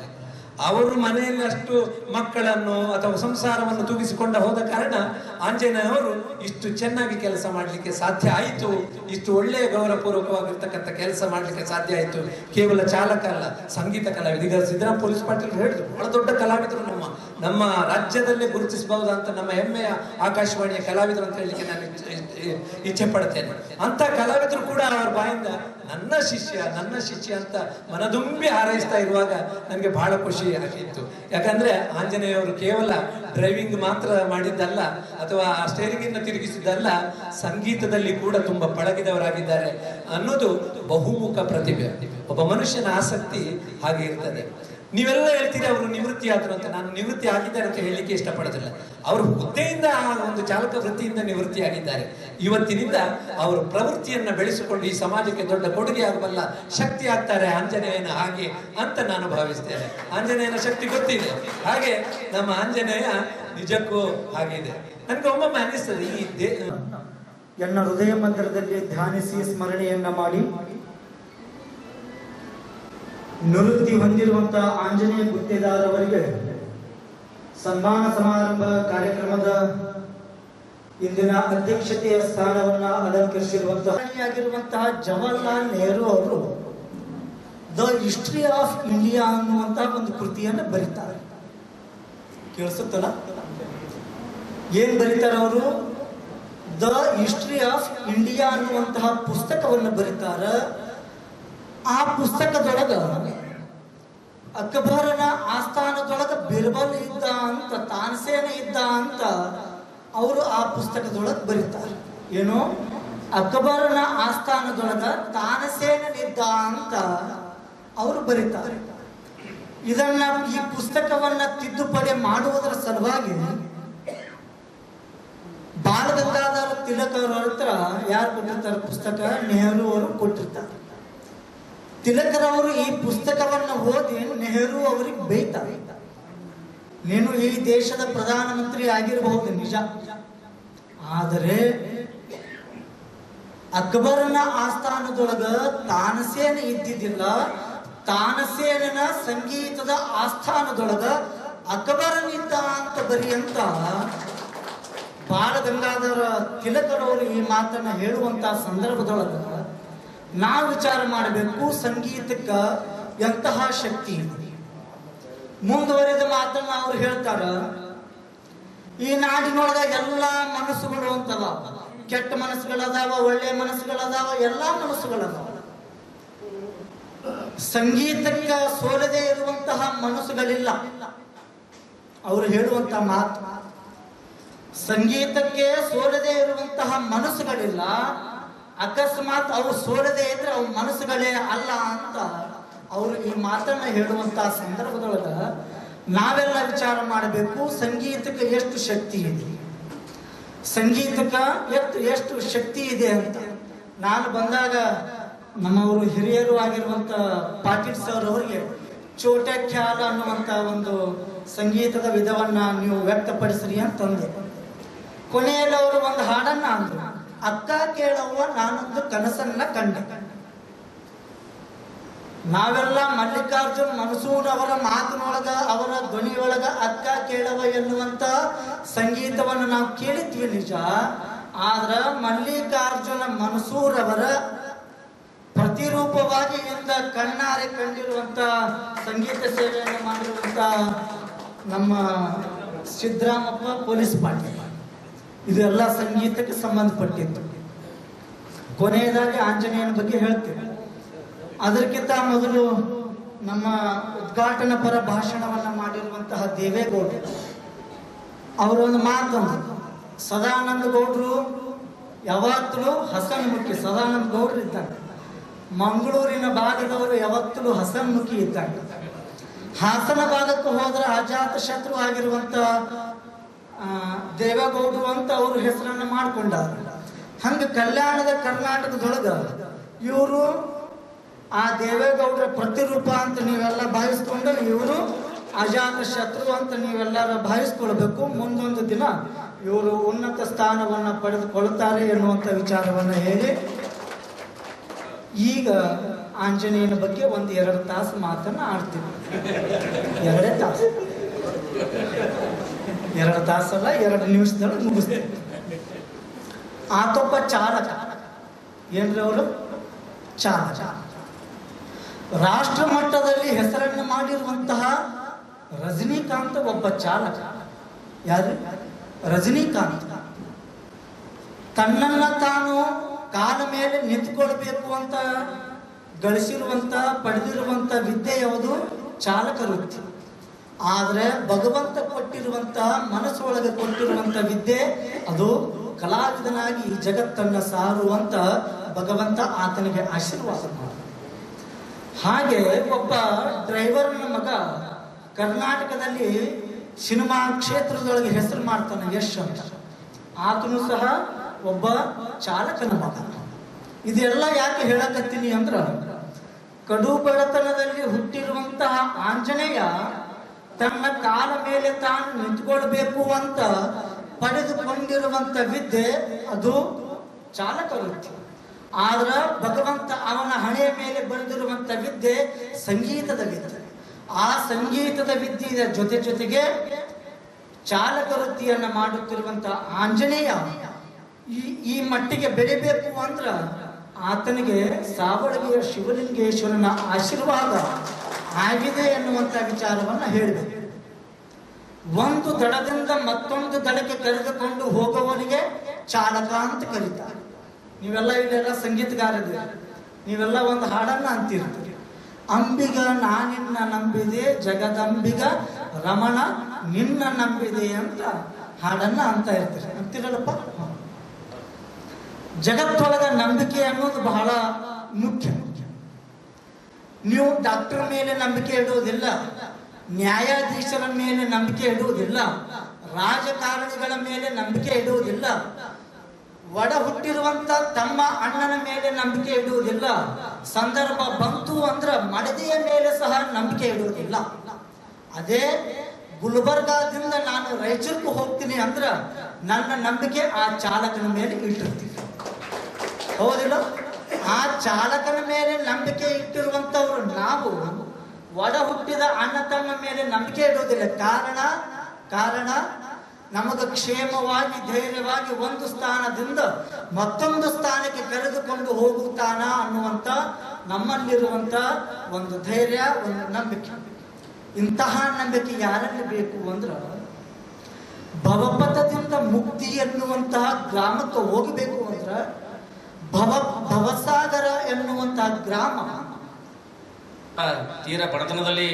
ಅವರು ಮನೆಯಲ್ಲಿ ಅಷ್ಟು ಮಕ್ಕಳನ್ನು ಅಥವಾ ಸಂಸಾರವನ್ನು ತೂಗಿಸಿಕೊಂಡ ಹೋದ ಕಾರಣ ಆಂಜನೇಯ ಅವರು ಇಷ್ಟು ಚೆನ್ನಾಗಿ ಕೆಲಸ ಮಾಡಲಿಕ್ಕೆ ಸಾಧ್ಯ ಆಯಿತು. ಇಷ್ಟು ಒಳ್ಳೆಯ ಗೌರವಪೂರ್ವಕವಾಗಿರ್ತಕ್ಕಂಥ ಕೆಲಸ ಮಾಡಲಿಕ್ಕೆ ಸಾಧ್ಯ ಆಯಿತು. ಕೇವಲ ಚಾಲಕ ಅಲ್ಲ, ಸಂಗೀತ ಕಲಾವಿದ ಈಗ ಸಿದ್ದರಾಮ ಪೊಲೀಸ್ ಪಾಟೀಲ್ ಹೇಳಿದ್ರು. ಬಹಳ ದೊಡ್ಡ ಕಲಾವಿದರು ನಮ್ಮ ನಮ್ಮ ರಾಜ್ಯದಲ್ಲೇ ಅಂತ ನಮ್ಮ ಹೆಮ್ಮೆಯ ಆಕಾಶವಾಣಿಯ ಕಲಾವಿದರು ಅಂತ ಹೇಳಲಿಕ್ಕೆ ನಾನು ಇಚ್ಛೆ- ಪಡ್ತೇನೆ. ಅಂತ ಕಲಾವಿದರು ಕೂಡ ಅವರ ಬಾಯಿಂದ ನನ್ನ ಶಿಷ್ಯ ನನ್ನ ಶಿಷ್ಯ ಅಂತ ಮನದುಂಬಿ ಹಾರೈಸ್ತಾ ಇರುವಾಗ ನನಗೆ ಬಹಳ ಖುಷಿ ಆಗಿತ್ತು ಯಾಕಂದ್ರೆ ಆಂಜನೇಯವರು ಕೇವಲ ಡ್ರೈವಿಂಗ್ ಮಾತ್ರ ಮಾಡಿದ್ದಲ್ಲ, ಅಥವಾ ಆ ಅನ್ನು ತಿರುಗಿಸಿದ್ದಲ್ಲ, ಸಂಗೀತದಲ್ಲಿ ಕೂಡ ತುಂಬಾ ಪಳಗಿದವರಾಗಿದ್ದಾರೆ ಅನ್ನೋದು ಬಹುಮುಖ ಪ್ರತಿಭೆ. ಒಬ್ಬ ಮನುಷ್ಯನ ಆಸಕ್ತಿ ಹಾಗೆ ಇರ್ತದೆ. ನೀವೆಲ್ಲ ಹೇಳ್ತೀರಿ ಅವರು ನಿವೃತ್ತಿ ಆದ್ರು ಅಂತ. ನಾನು ನಿವೃತ್ತಿ ಆಗಿದ್ದಾರೆ ಅಂತ ಹೇಳಲಿಕ್ಕೆ ಇಷ್ಟಪಡೋದಿಲ್ಲ. ಅವರು ಹುದ್ದೆಯಿಂದ ಆ ಒಂದು ಚಾಲಕ ವೃತ್ತಿಯಿಂದ ನಿವೃತ್ತಿ ಆಗಿದ್ದಾರೆ ಇವತ್ತಿನಿಂದ ಅವರು ಪ್ರವೃತ್ತಿಯನ್ನ ಬೆಳೆಸಿಕೊಂಡು ಈ ಸಮಾಜಕ್ಕೆ ದೊಡ್ಡ ಕೊಡುಗೆ ಆಗಬಲ್ಲ ಶಕ್ತಿ ಆಗ್ತಾರೆ ಆಂಜನೇಯನ ಹಾಗೆ ಅಂತ ನಾನು ಭಾವಿಸ್ತೇನೆ. ಆಂಜನೇಯನ ಶಕ್ತಿ ಗೊತ್ತಿದೆ. ಹಾಗೆ ನಮ್ಮ ಆಂಜನೇಯ ನಿಜಕ್ಕೂ ಹಾಗಿದೆ. ನನಗೆ ಒಮ್ಮೊಮ್ಮೆ ಅನಿಸ್ತದೆ ಈ ದೇ ಎನ್ನ ಹೃದಯ ಮಂದಿರದಲ್ಲಿ ಧ್ಯಾನಿಸಿ ಸ್ಮರಣೆಯನ್ನ ಮಾಡಿ ನಿವೃತ್ತಿ ಹೊಂದಿರುವಂತಹ ಆಂಜನೇಯ ಗುತ್ತೇದಾರ್ ಅವರಿಗೆ ಸನ್ಮಾನ ಸಮಾರಂಭ ಕಾರ್ಯಕ್ರಮದ ಇಂದಿನ ಅಧ್ಯಕ್ಷತೆಯ ಸ್ಥಾನವನ್ನ ಅಲಂಕರಿಸಿರುವಂತಹ ಜವಾಹರ್ಲಾಲ್ ನೆಹರು ಅವರು ದ ಹಿಸ್ಟ್ರಿ ಆಫ್ ಇಂಡಿಯಾ ಅನ್ನುವಂತಹ ಒಂದು ಕೃತಿಯನ್ನು ಬರೀತಾರೆ. ಕೇಳಿಸುತ್ತಲ್ಲ? ಏನ್ ಬರೀತಾರೆ ಅವರು? ದ ಹಿಸ್ಟ್ರಿ ಆಫ್ ಇಂಡಿಯಾ ಅನ್ನುವಂತಹ ಪುಸ್ತಕವನ್ನು ಬರೀತಾರೆ. ಆ ಪುಸ್ತಕದೊಳಗ ಅಕ್ಬರನ ಆಸ್ಥಾನದೊಳಗ ಬಿರ್ಬಲ್ ಇದ್ದ ಅಂತ, ತಾನ್ಸೇನ ಇದ್ದ ಅಂತ ಅವರು ಆ ಪುಸ್ತಕದೊಳಗೆ ಬರೀತಾರೆ. ಏನು? ಅಕ್ಬರನ ಆಸ್ಥಾನದೊಳಗ ತಾನಸೇನನಿದ್ದ ಅಂತ ಅವರು ಬರೀತಾರೆ. ಇದನ್ನ ಈ ಪುಸ್ತಕವನ್ನ ತಿದ್ದುಪಡಿ ಮಾಡುವುದರ ಸಲುವಾಗಿ ಬಾಲಗಂಗಾಧರ ತಿಲಕ್ ಅವರ ಹತ್ರ ಯಾರು ಕೊಟ್ಟಿರ್ತಾರೆ ಪುಸ್ತಕ? ನೆಹರು ಅವರು ಕೊಟ್ಟಿರ್ತಾರೆ. ತಿಲಕರವರು ಈ ಪುಸ್ತಕವನ್ನು ಓದಿ ನೆಹರು ಅವರಿಗೆ ಬೈತಾರೆ. ನೀನು ಈ ದೇಶದ ಪ್ರಧಾನಮಂತ್ರಿ ಆಗಿರಬಹುದು, ನಿಜ. ಆದರೆ ಅಕ್ಬರನ ಆಸ್ಥಾನದೊಳಗ ತಾನಸೇನ ಇದ್ದಿದ್ದಿಲ್ಲ. ತಾನಸೇನ ಸಂಗೀತದ ಆಸ್ಥಾನದೊಳಗ ಅಕ್ಬರನಿದ್ದ ಅಂತ ಬರೆಯಂತ ಅಂತ ಬಾಲ ಗಂಗಾಧರ ತಿಲಕರವರು ಈ ಮಾತನ್ನ ಹೇಳುವಂತ ಸಂದರ್ಭದೊಳಗ ನಾವು ವಿಚಾರ ಮಾಡಬೇಕು ಸಂಗೀತಕ್ಕ ಎಂತಹ ಶಕ್ತಿ? ಮುಂದುವರೆದ ಮಾತನ್ನ ಅವ್ರು ಹೇಳ್ತಾರ, ಈ ನಾಡಿನೊಳಗ ಎಲ್ಲ ಮನಸ್ಸುಗಳು ಅಂತವ ಕೆಟ್ಟ ಮನಸ್ಸುಗಳದಾವ, ಒಳ್ಳೆ ಮನಸ್ಸುಗಳದಾವ, ಎಲ್ಲ ಮನಸ್ಸುಗಳದಾವ. ಸಂಗೀತಕ್ಕ ಸೋಲದೆ ಇರುವಂತಹ ಮನಸ್ಸುಗಳಿಲ್ಲ. ಅವರು ಹೇಳುವಂತ ಮಾತು, ಸಂಗೀತಕ್ಕೆ ಸೋಲದೆ ಇರುವಂತಹ ಮನಸ್ಸುಗಳಿಲ್ಲ ಅಕಸ್ಮಾತ್ ಅವರು ಸೋಲದೆ ಇದ್ರೆ ಅವ್ರ ಮನಸ್ಸುಗಳೇ ಅಲ್ಲ ಅಂತ ಅವರು ಈ ಮಾತನ್ನ ಹೇಳುವಂತ ಸಂದರ್ಭದೊಳಗ ನಾವೆಲ್ಲ ವಿಚಾರ ಮಾಡಬೇಕು, ಸಂಗೀತಕ್ಕೆ ಎಷ್ಟು ಶಕ್ತಿ ಇದೆ? ಸಂಗೀತಕ್ಕೆ ಎಷ್ಟು ಎಷ್ಟು ಶಕ್ತಿ ಇದೆ ಅಂತ. ನಾನು ಬಂದಾಗ ನಮ್ಮವರು ಹಿರಿಯರು ಆಗಿರುವಂತ ಪಾಟೀಲ್ ಸರ್ ಅವರಿಗೆ ಚೋಟ ಖ್ಯಾಲ ಅನ್ನುವಂತ ಒಂದು ಸಂಗೀತದ ವಿಧವನ್ನ ನೀವು ವ್ಯಕ್ತಪಡಿಸ್ರಿ ಅಂತಂದೆ. ಕೊನೆಯಲ್ಲಿ ಅವರು ಒಂದು ಹಾಡನ್ನ ಅಂದ್ರು. ಅಕ್ಕ ಕೇಳವ್ವ, ನಾನೊಂದು ಕನಸನ್ನ ಕಂಡ. ನಾವೆಲ್ಲ ಮಲ್ಲಿಕಾರ್ಜುನ್ ಮನಸೂರ್ ಅವರ ಮಾತಿನೊಳಗ, ಅವರ ಧ್ವನಿಯೊಳಗ ಅಕ್ಕ ಕೇಳವ ಎನ್ನುವಂತ ಸಂಗೀತವನ್ನು ನಾವು ಕೇಳಿದ್ವಿ ನಿಜ. ಆದ್ರ ಮಲ್ಲಿಕಾರ್ಜುನ ಮನಸೂರ್ ಅವರ ಪ್ರತಿರೂಪವಾಗಿ ಇಂದ ಕಣ್ಣಾರೆ ಕಂಡಿರುವಂತ ಸಂಗೀತ ಸೇವೆಯನ್ನು ಮಾಡಿರುವಂತ ನಮ್ಮ ಸಿದ್ದರಾಮಪ್ಪ ಪೊಲೀಸ್ ಪಾಟೀಲ್. ಇದೆಲ್ಲ ಸಂಗೀತಕ್ಕೆ ಸಂಬಂಧಪಟ್ಟಿದ್ದು ಕೊನೆಯದಾಗಿ ಆಂಜನೇಯನ ಬಗ್ಗೆ ಹೇಳ್ತೇವೆ ಅದಕ್ಕಿಂತ ಮೊದಲು ನಮ್ಮ ಉದ್ಘಾಟನಾ ಪರ ಭಾಷಣವನ್ನ ಮಾಡಿರುವಂತಹ ದೇವೇಗೌಡರು ಅವರೊಂದು ಮಾತು ಸದಾನಂದ ಗೌಡರು ಯಾವತ್ತೂ ಹಸನ್ಮುಖಿ ಸದಾನಂದ ಗೌಡರು ಇದ್ದಾರೆ. ಮಂಗಳೂರಿನ ಭಾಗದವರು ಯಾವತ್ತಲೂ ಹಸನ್ಮುಖಿ ಇದ್ದಾರೆ. ಹಾಸನ ಭಾಗಕ್ಕೆ ಹೋದ್ರೆ ಅಜಾತ ಶತ್ರು ಆಗಿರುವಂತ ಆ, ದೇವೇಗೌಡರು ಅಂತ ಅವರು ಹೆಸರನ್ನ ಮಾಡಿಕೊಂಡ ಹಂಗೆ ಕಲ್ಯಾಣದ ಕರ್ನಾಟಕದೊಳಗೆ ಇವರು ಆ ದೇವೇಗೌಡರ ಪ್ರತಿರೂಪ ಅಂತ ನೀವೆಲ್ಲ ಭಾವಿಸ್ಕೊಂಡು ಇವರು ಅಜಾತ ಶತ್ರು ಅಂತ ನೀವೆಲ್ಲರ ಭಾವಿಸ್ಕೊಳ್ಬೇಕು. ಮುಂದೊಂದು ದಿನ ಇವರು ಉನ್ನತ ಸ್ಥಾನವನ್ನು ಪಡೆದುಕೊಳ್ತಾರೆ ಎನ್ನುವಂಥ ವಿಚಾರವನ್ನು ಹೇಳಿ. ಈಗ ಆಂಜನೇಯನ ಬಗ್ಗೆ ಒಂದು ಎರಡು ತಾಸು ಮಾತನ್ನು ಆಡ್ತೀವಿ ಎರಡೇ ತಾಸು. ಎರಡು ತಾಸಲ್ಲ, ಎರಡು ನಿಮಿಷದಲ್ಲಿ ಮುಗಿಸ್ತೇವೆ. ಆತೊಬ್ಬ ಚಾಲಕ. ಏನ್ರಿ ಅವರು? ಚಾಲಕ. ರಾಷ್ಟ್ರ ಮಟ್ಟದಲ್ಲಿ ಹೆಸರನ್ನು ಮಾಡಿರುವಂತಹ ರಜನಿಕಾಂತ್ ಒಬ್ಬ ಚಾಲಕ. ಯಾರು? ರಜನಿಕಾಂತ್. ತನ್ನನ್ನ ತಾನು ಕಾಲ ಮೇಲೆ ನಿಂತ್ಕೊಳ್ಬೇಕು ಅಂತ ಗಳಿಸಿರುವಂತ, ಪಡೆದಿರುವಂತ ವಿದ್ಯೆ ಯಾವುದು? ಚಾಲಕ ವೃತ್ತಿ. ಆದ್ರೆ ಭಗವಂತ ಕೊಟ್ಟಿರುವಂತಹ ಮನಸ್ಸೊಳಗೆ ಕೊಟ್ಟಿರುವಂತ ವಿದ್ಯೆ ಅದು ಕಲಾವಿದನಾಗಿ ಈ ಜಗತ್ತನ್ನ ಸಾರುವಂತ ಭಗವಂತ ಆತನಿಗೆ ಆಶೀರ್ವಾದ ಮಾಡ ಹಾಗೆ ಒಬ್ಬ ಡ್ರೈವರ್ನ ಮಗ ಕರ್ನಾಟಕದಲ್ಲಿ ಸಿನಿಮಾ ಕ್ಷೇತ್ರದೊಳಗೆ ಹೆಸರು ಮಾಡ್ತಾನೆ ಯಶ್ ಅಂತ. ಆತನು ಸಹ ಒಬ್ಬ ಚಾಲಕನ ಮಗ. ಇದೆಲ್ಲ ಯಾಕೆ ಹೇಳಕತ್ತೀನಿ ಅಂದ್ರ ಕಡು ಬಡತನದಲ್ಲಿ ಹುಟ್ಟಿರುವಂತಹ ಆಂಜನೇಯ ತನ್ನ ಕಾಲ ಮೇಲೆ ತಾನು ನಿಂತ್ಕೊಳ್ಬೇಕು ಅಂತ ಪಡೆದುಕೊಂಡಿರುವಂತ ವಿದ್ಯೆ ಅದು ಚಾಲಕ ವೃತ್ತಿ ಆದ್ರ ಭಗವಂತ ಅವನ ಹಣೆಯ ಮೇಲೆ ಬರೆದಿರುವಂತ ವಿದ್ಯೆ ಸಂಗೀತದ ವಿದ್ಯೆ. ಆ ಸಂಗೀತದ ವಿದ್ಯೆಯ ಜೊತೆ ಜೊತೆಗೆ ಚಾಲಕ ವೃತ್ತಿಯನ್ನ ಮಾಡುತ್ತಿರುವಂತ ಆಂಜನೇಯ ಈ ಈ ಮಟ್ಟಿಗೆ ಬೆಳಿಬೇಕು ಅಂದ್ರ ಆತನಿಗೆ ಸಾವಳಗಿಯ ಶಿವಲಿಂಗೇಶ್ವರನ ಆಶೀರ್ವಾದ ಆಗಿದೆ ಎನ್ನುವಂಥ ವಿಚಾರವನ್ನು ಹೇಳಿದೆ. ಒಂದು ದಡದಿಂದ ಮತ್ತೊಂದು ದಡಕ್ಕೆ ಕರೆದುಕೊಂಡು ಹೋಗುವವನಿಗೆ ಚಾಲಕ ಅಂತ ಕರೀತಾರೆ. ನೀವೆಲ್ಲ ಇಲ್ಲೆಲ್ಲ ಸಂಗೀತಗಾರರು ನೀವೆಲ್ಲ ಒಂದು ಹಾಡನ್ನ ಅಂತಿರ್ತೀರಿ ಅಂಬಿಗ ನಾನಿನ್ನ ನಂಬಿದೆ, ಜಗದಂಬಿಗ ರಮಣ ನಿನ್ನ ನಂಬಿದೆ ಅಂತ ಹಾಡನ್ನ ಅಂತ ಇರ್ತೀರಿ. ಅಂತಿರಲ್ಲಪ್ಪ. ಜಗತ್ತೊಳಗ ನಂಬಿಕೆ ಅನ್ನೋದು ಬಹಳ ಮುಖ್ಯ. ನೀವು ಡಾಕ್ಟರ್ ಮೇಲೆ ನಂಬಿಕೆ ಇಡುವುದಿಲ್ಲ, ನ್ಯಾಯಾಧೀಶರ ಮೇಲೆ ನಂಬಿಕೆ ಇಡುವುದಿಲ್ಲ, ರಾಜಕಾರಣಿಗಳ ಮೇಲೆ ನಂಬಿಕೆ ಇಡುವುದಿಲ್ಲ ಒಡ ಹುಟ್ಟಿರುವಂತ ತಮ್ಮ ಅಣ್ಣನ ಮೇಲೆ ನಂಬಿಕೆ ಇಡುವುದಿಲ್ಲ, ಸಂದರ್ಭ ಬಂತು ಅಂದ್ರ ಮಡದಿಯ ಮೇಲೆ ಸಹ ನಂಬಿಕೆ ಇಡುವುದಿಲ್ಲ. ಅದೇ ಗುಲ್ಬರ್ಗಾದಿಂದ ನಾನು ರಾಯಚೂರ್ಗೆ ಹೋಗ್ತೀನಿ ಅಂದ್ರ ನನ್ನ ನಂಬಿಕೆ ಆ ಚಾಲಕನ ಮೇಲೆ ಇಟ್ಟಿರ್ತೀನಿ. ಹೌದಿಲ್ಲ? ಆ ಚಾಲಕನ ಮೇಲೆ ನಂಬಿಕೆ ಇಟ್ಟಿರುವಂತವ್ರು ನಾವು ಒಡ ಹುಟ್ಟಿದ ಅಣ್ಣ ತಮ್ಮ ಮೇಲೆ ನಂಬಿಕೆ ಇಡುವುದಿಲ್ಲ. ಕಾರಣ ಕಾರಣ ನಮಗ ಕ್ಷೇಮವಾಗಿ, ಧೈರ್ಯವಾಗಿ ಒಂದು ಸ್ಥಾನದಿಂದ ಮತ್ತೊಂದು ಸ್ಥಾನಕ್ಕೆ ಕರೆದುಕೊಂಡು ಹೋಗುತ್ತಾನ ಅನ್ನುವಂತ ನಮ್ಮಲ್ಲಿರುವಂತ ಒಂದು ಧೈರ್ಯ, ಒಂದು ನಂಬಿಕೆ. ಇಂತಹ ನಂಬಿಕೆ ಯಾರಲ್ಲಿ ಬೇಕು ಅಂದ್ರ ಭವಪಥದಿಂದ ಮುಕ್ತಿ ಎನ್ನುವಂತಹ ಗ್ರಾಮಕ್ಕೆ ಹೋಗಬೇಕು ಅಂದ್ರ ಭವ ಭವಸಾಗರ ಎನ್ನುವಂತಹ ಗ್ರಾಮ. ತೀರ ಬಡತನದಲ್ಲಿ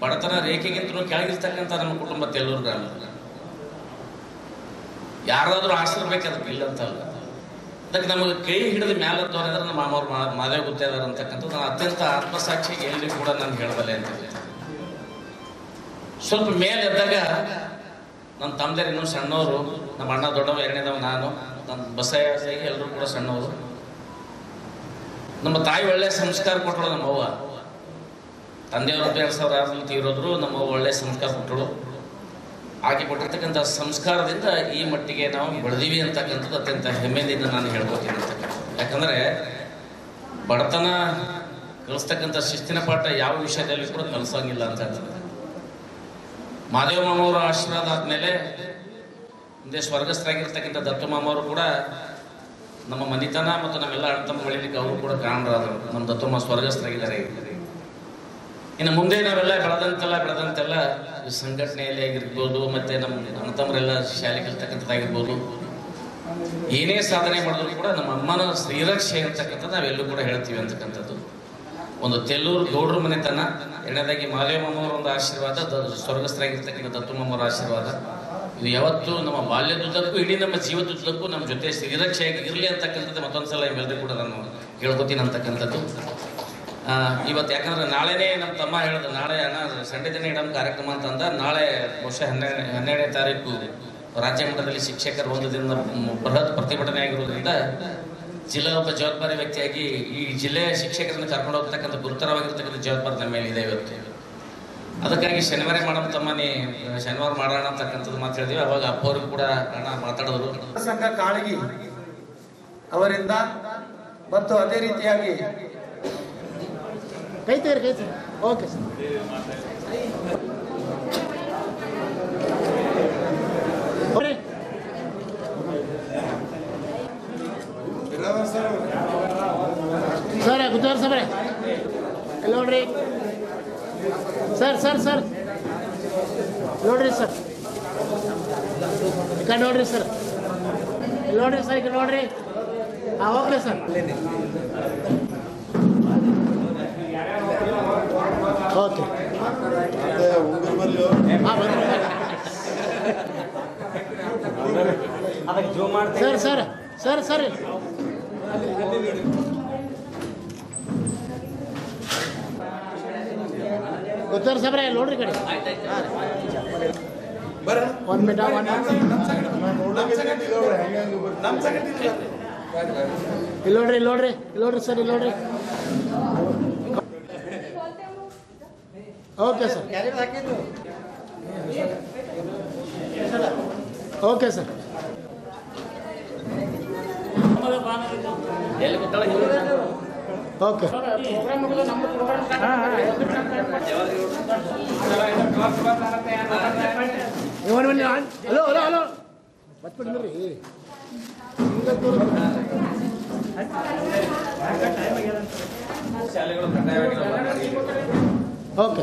ಬಡತನ ರೇಖೆಗಿಂತಲೂ ಕೆಳಗಿರ್ತಕ್ಕಂಥ ನಮ್ಮ ಕುಟುಂಬ ತೆಲ್ಲೂರು ಗ್ರಾಮ ಯಾರಾದರೂ ಆಶ್ರಬೇಕು ಅದಕ್ಕೆ ಇಲ್ಲ ಅಂತಲ್ಲ ಅದಕ್ಕೆ ನಮಗೆ ಕೈ ಹಿಡಿದು ಮ್ಯಾಲ ಅಂದ್ರೆ ನಮ್ಮ ಮಾಮವ್ರು ಮಾದೇ ಗುತ್ತೇದಾರ ಅಂತಕ್ಕಂಥದ್ದು ನಾನು ಅತ್ಯಂತ ಆತ್ಮಸಾಕ್ಷಿ ಎಲ್ಲಿ ಕೂಡ ನಾನು ಹೇಳಬಲ್ಲೆ ಅಂತ ಸ್ವಲ್ಪ ಮೇಲೆ ಎದ್ದಾಗ ನನ್ನ ತಮ್ಮದೇ ಇನ್ನೂ ಸಣ್ಣವರು, ನಮ್ಮ ಅಣ್ಣ ದೊಡ್ಡವ ಎರಡನೇದವ ನಾನು, ನನ್ನ ಬಸಯ್ಯ ಎಲ್ಲರೂ ಕೂಡ ಸಣ್ಣವರು. ನಮ್ಮ ತಾಯಿ ಒಳ್ಳೆ ಸಂಸ್ಕಾರ ಕೊಟ್ಟಳು ನಮ್ಮ ಅವ್ವ. ತಂದೆಯವರು ಎರಡು ಸಾವಿರ ಆರಲ್ಲಿ ತೀರೋದ್ರು, ನಮ್ಮ ಅವ್ವ ಒಳ್ಳೆ ಸಂಸ್ಕಾರ ಕೊಟ್ಟಳು ಆಕೆ ಕೊಟ್ಟಿರ್ತಕ್ಕಂಥ ಸಂಸ್ಕಾರದಿಂದ ಈ ಮಟ್ಟಿಗೆ ನಾವು ಬೆಳೆದೀವಿ ಅಂತಕ್ಕಂಥದ್ದು ಅತ್ಯಂತ ಹೆಮ್ಮೆಯಿಂದ ನಾನು ಹೇಳ್ಕೊತೀನಿ ಅಂತ. ಯಾಕಂದರೆ ಬಡತನ ಕಲಿಸ್ತಕ್ಕಂಥ ಶಿಸ್ತಿನ ಪಾಠ ಯಾವ ವಿಷಯದಲ್ಲಿ ಕೂಡ ಕಲಿಸೋಂಗಿಲ್ಲ ಅಂತ ಹೇಳ್ತಾರೆ ಮಾದೇವ ಮಾಮವರ ಆಶೀರ್ವಾದ ಆದಮೇಲೆ ಮುಂದೆ ಸ್ವರ್ಗಸ್ಥರಾಗಿರ್ತಕ್ಕಂಥ ದತ್ತು ಮಾಮವರು ಕೂಡ ನಮ್ಮ ಮನಿತನ ಮತ್ತು ನಮ್ಮೆಲ್ಲ ಅಣ್ಣ ತಮ್ಮ ಬೆಳಿಲಿಕ್ಕೆ ಅವರು ಕೂಡ ಕಾರಣರಾದರು. ನಮ್ಮ ದತ್ತಮ್ಮ ಸ್ವರ್ಗಸ್ಥರಾಗಿದ್ದಾರೆ. ಇನ್ನು ಮುಂದೆ ನಾವೆಲ್ಲ ಬೆಳೆದಂತೆಲ್ಲ ಬೆಳೆದಂತೆಲ್ಲ ಸಂಘಟನೆಯಲ್ಲಿ ಆಗಿರ್ಬೋದು, ಮತ್ತು ನಮ್ಮ ಅಣ್ಣತಮ್ಮರೆಲ್ಲ ಶಾಲೆ ಕಲ್ತಕ್ಕಂಥದ್ದಾಗಿರ್ಬೋದು ಏನೇ ಸಾಧನೆ ಮಾಡಿದ್ರು ಕೂಡ ನಮ್ಮ ಅಮ್ಮನ ಶ್ರೀರಕ್ಷೆ ಅಂತಕ್ಕಂಥದ್ದು ನಾವೆಲ್ಲೂ ಕೂಡ ಹೇಳ್ತೀವಿ ಅಂತಕ್ಕಂಥದ್ದು. ಒಂದು ತೆಲ್ಲೂರು ಗೌಡ್ರ ಮನೆತನ, ಎರಡನೇದಾಗಿ ಮಾದೇವಮ್ಮನವರ ಒಂದು ಆಶೀರ್ವಾದ ಸ್ವರ್ಗಸ್ಥರಾಗಿರ್ತಕ್ಕಂಥ ದತ್ತಮ್ಮವರ ಆಶೀರ್ವಾದ. ಇದು ಯಾವತ್ತೂ ನಮ್ಮ ಬಾಲ್ಯದುದ್ದಕ್ಕೂ ಇಡೀ ನಮ್ಮ ಜೀವದುದ್ದಕ್ಕೂ ನಮ್ಮ ಜೊತೆ ಶ್ರೀರಕ್ಷೆಯಾಗಿ ಇರಲಿ ಅಂತಕ್ಕಂಥದ್ದು ಮತ್ತೊಂದ್ಸಲ ನಿಮ್ಮೆಲ್ಲರಿಗೂ ಕೂಡ ನಾನು ಕೇಳ್ಕೊತೀನಿ ಅಂತಕ್ಕಂಥದ್ದು. ಇವತ್ತು ಯಾಕಂದ್ರೆ ನಾಳೆನೇ ನಮ್ಮ ತಮ್ಮ ಹೇಳಿದ್ರು, ನಾಳೆ ಅಣ್ಣ ಸಂಡೆ ದಿನ ಇಡಮ್ ಕಾರ್ಯಕ್ರಮ ಅಂತಂದ, ನಾಳೆ ವರ್ಷ ಹನ್ನೆರಡು, ಹನ್ನೆರಡನೇ ತಾರೀಕು ರಾಜ್ಯ ಮಟ್ಟದಲ್ಲಿ ಶಿಕ್ಷಕರ ಒಂದು ದಿನದ ಬೃಹತ್ ಪ್ರತಿಭಟನೆ ಆಗಿರೋದ್ರಿಂದ ಜಿಲ್ಲಾ ಒಬ್ಬ ಜವಾಬ್ದಾರಿ ವ್ಯಕ್ತಿಯಾಗಿ ಈ ಜಿಲ್ಲೆಯ ಶಿಕ್ಷಕರನ್ನು ಕರ್ಕೊಂಡು ಹೋಗ್ತಕ್ಕಂಥ ಗುರುತರವಾಗಿರ್ತಕ್ಕಂಥ ಜವಾಬ್ದಾರಿ ನಮ್ಮ ಮೇಲೆ ಇದೆ ಇವತ್ತು. ಅದಕ್ಕಾಗಿ ಶನಿವಾರ ಮಾಡಮ್ ತಮ್ಮ ನೀ ಶನಿವಾರ ಮಾಡೋಣ ಅಂತಕ್ಕಂಥದ್ದು ಮಾತು ಹೇಳಿದ್ವಿ ಅವಾಗ ಅಪ್ಪ ಅವ್ರಿಗೆ ಕೂಡ ಅಣ್ಣ ಮಾತಾಡಿದ್ರು ಸಂಘ ಕಾಳಗಿ ಅವರಿಂದ ಮತ್ತು ಅದೇ ರೀತಿಯಾಗಿ ಕೈ ಓಕೆ ಸರ್ ಗುದ್ದಾರ್ ಸಬ್ರೆ ಇಲ್ಲಿ ನೋಡ್ರಿ ಸರ್ ಸರ್. ನೋಡ್ರಿ ಸರ್. ಈಗ ನೋಡ್ರಿ ಸರ್. ನೋಡ್ರಿ ಸರ್ ಈಗ ನೋಡ್ರಿ. ಹಾಂ okay sir. Okay. Sir. Sir sir sir. ಗೊತ್ತಾರ ಸಬ್ರೆ ನೋಡ್ರಿ ಕಡೆ. ಒಂದ್ ಮಿಟ ಒಂದ್ ಇಲ್ಲಿ ನೋಡ್ರಿ ಇಲ್ಲಿ ನೋಡ್ರಿ ಇಲ್ಲಿ ನೋಡ್ರಿ ಸರ್ ಇಲ್ಲಿ ನೋಡ್ರಿ. ಓಕೆ ಸರ್ ಓಕೆ ಸರ್ ಎಲ್ಲಿ ಓಕೆ. Hello hello hello. ಬತ್ಬಿಡ್ರಿ ಶಾಲೆಗಳು ಓಕೆ.